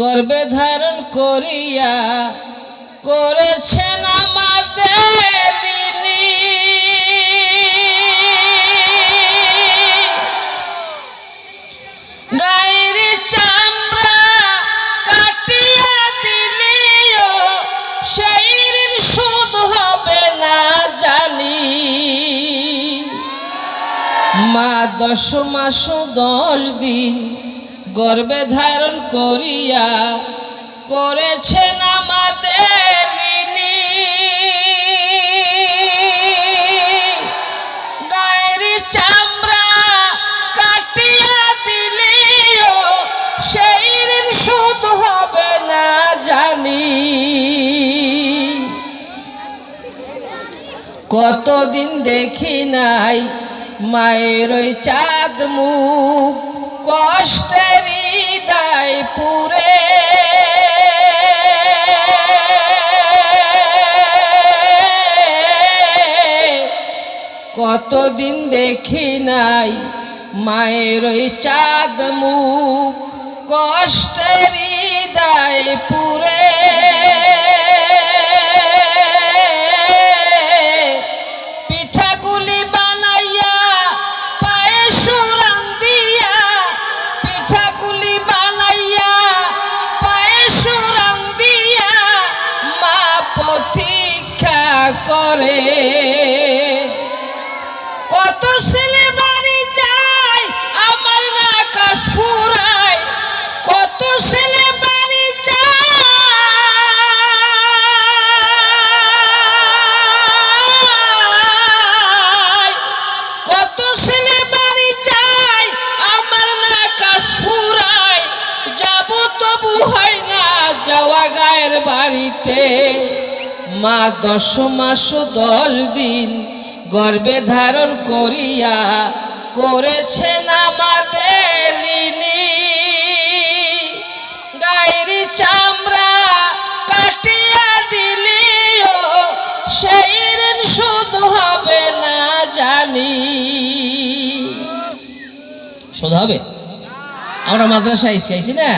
গর্বে ধারণ করিয়া করেছেন আমাদের চামড়া কাটিয়া হবে না জানি। মা, দশ মাস দশ দিন গর্বে ধারণ করিয়া করেছেন আমাদের। গায়ের চামড়া কাটিয়া সেই ঋণ হবে না জানি কতদিন দেখি নাই মায়ের ওই চাঁদ মুখ কষ্টের হৃদয় পুরে। কতদিন দেখি নাই মায়ের ওই চাঁদ মুখ কষ্টের হৃদয় পুরে। করে। কত ছেলে বাড়ি যায়, আমার নাকাশ ফুরায়। কত ছেলে বাড়ি যায়। কত ছেলে বাড়ি যায়, আমার নাকাশ ফুরায়। যাব তবু হয় না যাওয়া গায়ের বাড়িতে। মা দশ মাস দশ দিন গর্বে ধারণ করিয়া করেছেন আমাদের গায়ের চামড়া কাটিয়া দিলিও, সেই ঋণ শোধ হবে না জানি। শোধ হবে? আমরা মাদ্রাসা আইসি আইসি না?